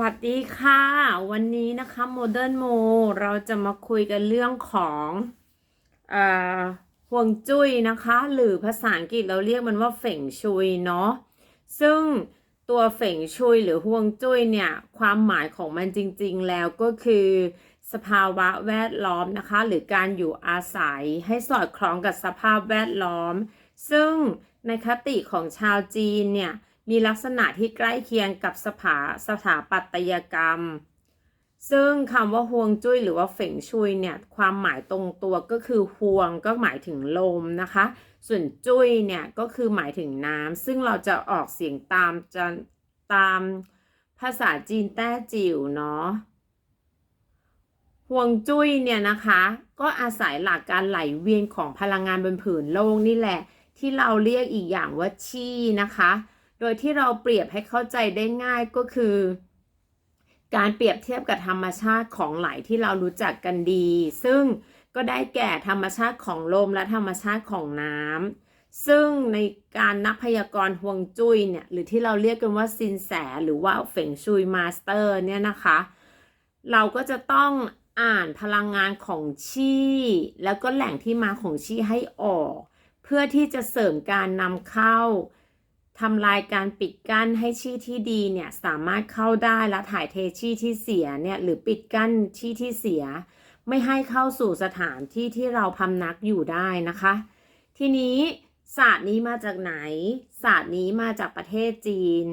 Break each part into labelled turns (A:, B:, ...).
A: วัสดีค่ะ วันนี้นะคะ Modern Mo เราจะมาคุยกันเรื่องของอห่วงจุ้ยนะคะ หรือภาษาอังกฤษเราเรียกมันว่าเฝ่งชุยเนาะซึ่งตัวเฝ่งชุยหรือห่วงจุ้ยเนี่ย ความหมายของมันจริง ๆ แล้วก็คือ สภาวะแวดล้อมนะคะ หรือการอยู่อาศัยให้สอดคล้องกับสภาพแวดล้อม ซึ่งในคติของชาวจีนเนี่ย มีลักษณะที่ใกล้เคียงกับสถาสถาปัตยกรรม ซึ่งคำว่าฮวงจุ้ยหรือว่าเฝ่งชุยเนี่ยความหมายตรงตัวก็คือฮวงก็หมายถึงลมนะคะ ส่วนจุ้ยเนี่ยก็คือหมายถึงน้ำซึ่งเราจะออกเสียงตามจะตามภาษาจีนแต้จิ๋วเนาะห่วงจุ้ยเนี่ยนะคะ ก็อาศัยหลักการไหลเวียนของพลังงานบนผืนโลกนี่แหละ ที่เราเรียกอีกอย่างว่าชี่นะคะ ดยที่เราเปรียบให้เข้าใจได้ง่ายก็คือ การเปรียบเทียบกับธรรมชาติของไหลที่เรารู้จักกันดี ซึ่งก็ได้แก่ธรรมชาติของลมและธรรมชาติของน้ำซึ่งในการนักพยากรณ์ฮวงจุ้ยเนี่ยหรือที่เราเรียกกันว่าซินแสหรือว่าเฝ่งชุยมาสเตอร์เนี่ยนะคะ เราก็จะต้องอ่านพลังงานของชี่แล้วก็แหล่งที่มาของชี่ให้ออก เพื่อที่จะเสริมการนำเข้า ทำลายการปิดกั้นให้ชี่ที่ดีเนี่ยสามารถเข้าได้และถ่ายเทชี่ที่เสียเนี่ยหรือปิดกั้นชี่ที่เสีย ไม่ให้เข้าสู่สถานที่ที่เราพำนักอยู่ได้นะคะ ทีนี้ศาสตร์นี้มาจากไหน ศาสตร์นี้มาจากประเทศจีน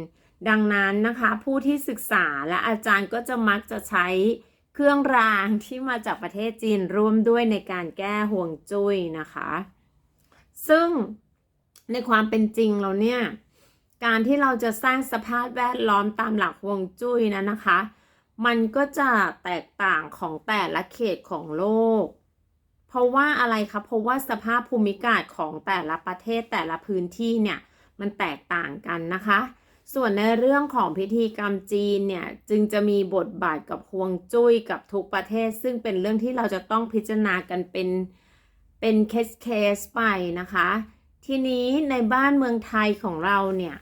A: ดังนั้นนะคะผู้ที่ศึกษาและอาจารย์ก็จะมักจะใช้เครื่องรางที่มาจากประเทศจีนร่วมด้วยในการแก้ห่วงจุ้ยนะคะ ซึ่งในความเป็นจริงเราเนี่ย การที่เราจะสร้างสภาพแวดล้อมตามหลักห่วงจุ้ยนั้นนะคะ มันก็จะแตกต่างของแต่ละเขตของโลก เพราะว่าอะไรคะเพราะว่าสภาพภูมิอากาศของแต่ละประเทศแต่ละพื้นที่เนี่ยมันแตกต่างกันนะคะ ส่วนในเรื่องของพิธีกรรมจีนเนี่ยจึงจะมีบทบาทกับฮวงจุ้ยกับทุกประเทศ ซึ่งเป็นเรื่องที่เราจะต้องพิจารณากันเป็นเป็นเคสเคสไปนะคะ ทีนี้ในบ้านเมืองไทยของเราเนี่ย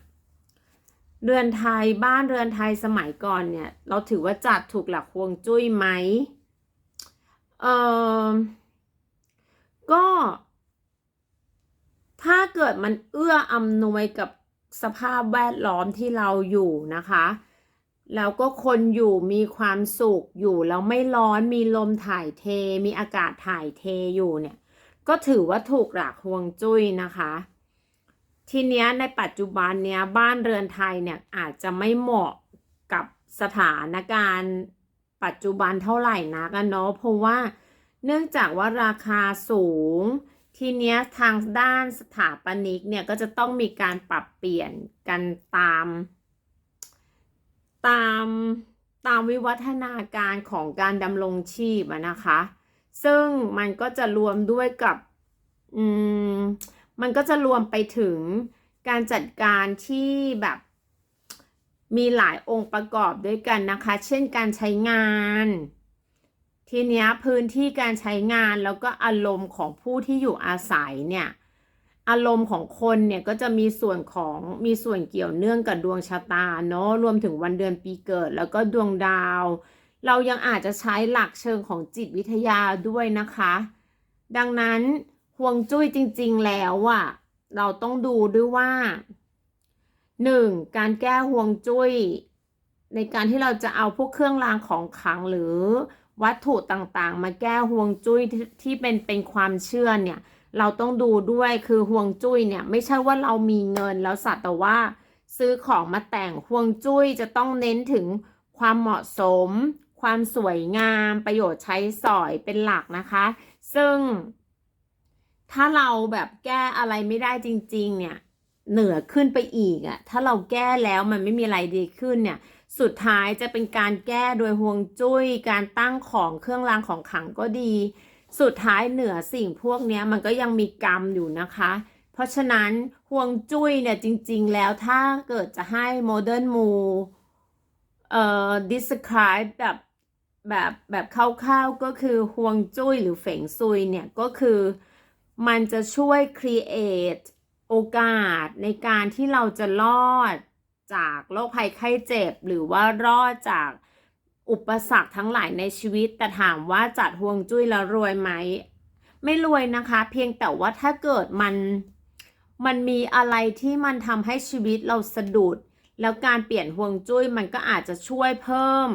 A: เรือนไทยบ้านเรือนไทยสมัยก่อนเนี่ย เราถือว่าจัดถูกหลักฮวงจุ้ยไหมเออก็ ถ้าเกิดมันเอื้ออำนวยกับสภาพแวดล้อมที่เราอยู่นะคะ แล้วก็คนอยู่มีความสุขอยู่แล้วไม่ร้อนมีลมถ่ายเท มีอากาศถ่ายเทอยู่เนี่ย ก็ถือว่าถูกหลักฮวงจุ้ยนะคะ ทีเนี้ยในปัจจุบันเนี้ยบ้านเรือนไทยเนี่ยอาจจะไม่เหมาะกับสถานการณ์ปัจจุบันเท่าไหร่นักอะเนาะเพราะว่าเนื่องจากว่าราคาสูง ทีเนี้ยทางด้านสถาปนิกเนี่ยก็จะต้องมีการปรับเปลี่ยนกันตาม ตามตามวิวัฒนาการของการดำรงชีพนะคะ ซึ่งมันก็จะรวมด้วยกับ อืม มันก็จะรวมไปถึงการจัดการที่แบบมีหลายองค์ประกอบด้วยกันนะคะ เช่นการใช้งาน ทีเนี้ยพื้นที่การใช้งานแล้วก็อารมณ์ของผู้ที่อยู่อาศัยเนี่ย อารมณ์ของคนเนี่ยก็จะมีส่วนของมีส่วนเกี่ยวเนื่องกับดวงชะตาเนาะรวมถึงวันเดือนปีเกิด แล้วก็ดวงดาว เรายังอาจจะใช้หลักเชิงของจิตวิทยาด้วยนะคะ ดังนั้น ห่วงจุ้ยจริง ๆ แล้วอะเราต้องดูด้วยว่าหนึ่งการแก้ห่วงจุ้ย ในการที่เราจะเอาพวกเครื่องรางของขลังหรือวัตถุต่างๆ มาแก้ห่วงจุ้ยที่ที่เป็นเป็นความเชื่อเนี่ยเราต้องดูด้วยคือห่วงจุ้ยเนี่ยไม่ใช่ว่าเรามีเงินแล้วสัตว์แต่ว่า ซื้อของมาแต่งห่วงจุ้ยจะต้องเน้นถึงความเหมาะสม ความสวยงาม ประโยชน์ใช้สอยเป็นหลักนะคะ ซึ่ง ถ้าเราแบบแก้อะไรไม่ได้จริง ๆ เนี่ย เหนือขึ้นไปอีกอะถ้าเราแก้แล้วมันไม่มีอะไรดีขึ้นเนี่ย สุดท้ายจะเป็นการแก้โดยห่วงจุ้ย การตั้งของเครื่องรางของขลังก็ดี สุดท้ายเหนือสิ่งพวกเนี้ยมันก็ยังมีกรรมอยู่นะคะ เพราะฉะนั้นห่วงจุ้ยเนี่ยจริง ๆ แล้วถ้าเกิดจะให้โมเดิร์นมูเอ่อ describe แบบแบบแบบคร่าวๆก็คือห่วงจุ้ยหรือเฝงซุยเนี่ยก็คือ มันจะช่วย create โอกาสในการที่เราจะรอดจากโรคภัยไข้เจ็บ หรือว่ารอดจากอุปสรรคทั้งหลายในชีวิต แต่ถามว่าจัดห่วงจุ้ยแล้วรวยไหม ไม่รวยนะคะ เพียงแต่ว่าถ้าเกิดมันมันมีอะไรที่มันทำให้ชีวิตเราสะดุด แล้วการเปลี่ยนห่วงจุ้ยมันก็อาจจะช่วยเพิ่ม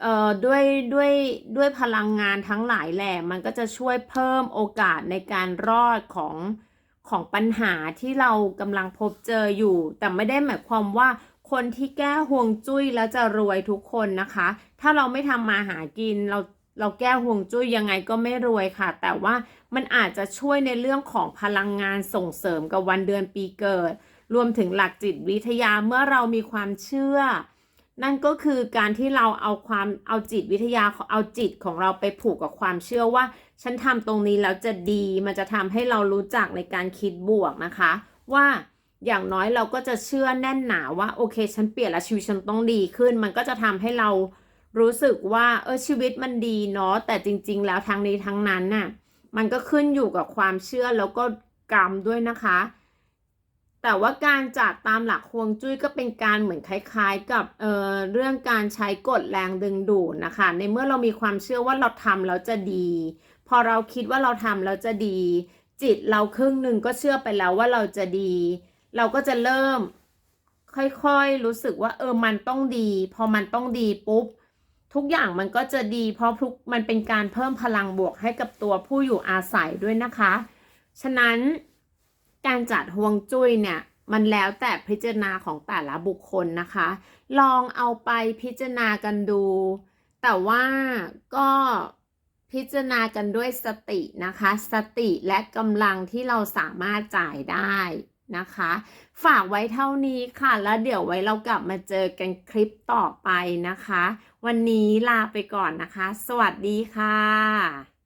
A: เอ่อด้วยด้วยด้วยพลังงานทั้งหลายแหละมันก็จะช่วยเพิ่มโอกาสในการรอดของของปัญหาที่เรากำลังพบเจออยู่ แต่ไม่ได้หมายความว่าคนที่แก้ห่วงจุ้ยแล้วจะรวยทุกคนนะคะ ถ้าเราไม่ทำมาหากินเราเราแก้ห่วงจุ้ยยังไงก็ไม่รวยค่ะ แต่ว่ามันอาจจะช่วยในเรื่องของพลังงานส่งเสริมกับวันเดือนปีเกิด รวมถึงหลักจิตวิทยาเมื่อเรามีความเชื่อ นั่นก็คือการที่เราเอาความเอาจิตวิทยาเอาจิตของเราไปผูกกับความเชื่อว่า ฉันทำตรงนี้แล้วจะดี มันจะทำให้เรารู้จักในการคิดบวกนะคะ ว่าอย่างน้อยเราก็จะเชื่อแน่นหนาว่าโอเค ฉันเปลี่ยนแล้วชีวิตฉันต้องดีขึ้น มันก็จะทำให้เรารู้สึกว่าเออชีวิตมันดีเนาะแต่จริง ๆ แล้วทั้งนี้ทั้งนั้นน่ะมันก็ขึ้นอยู่กับความเชื่อแล้วก็กรรมด้วยนะคะ แต่ว่าการจัดตามหลักฮวงจุ้ยก็เป็นการเหมือนคล้าย ๆ กับเเรื่องการใช้กฎแรงดึงดูดนะคะ ในเมื่อเรามีความเชื่อว่าเราทำแล้วจะดี พอเราคิดว่าเราทำแล้วจะดี จิตเราครึ่งหนึ่งก็เชื่อไปแล้วว่าเราจะดี เราก็จะเริ่ม ค่อยๆรู้สึกว่าเออมันต้องดี พอมันต้องดีปุ๊บทุกอย่างมันก็จะดี เพราะทุกมันเป็นการเพิ่มพลังบวกให้กับตัวผู้อยู่อาศัยด้วยนะคะ ฉะนั้น การจัดห่วงจุ้ยเนี่ยมันแล้วแต่พิจารณาของแต่ละบุคคลนะคะ ลองเอาไปพิจารณากันดู แต่ว่าก็พิจารณากันด้วยสตินะคะ สติและกำลังที่เราสามารถจ่ายได้นะคะ ฝากไว้เท่านี้ค่ะ แล้วเดี๋ยวไว้เรากลับมาเจอกันคลิปต่อไปนะคะ วันนี้ลาไปก่อนนะคะ สวัสดีค่ะ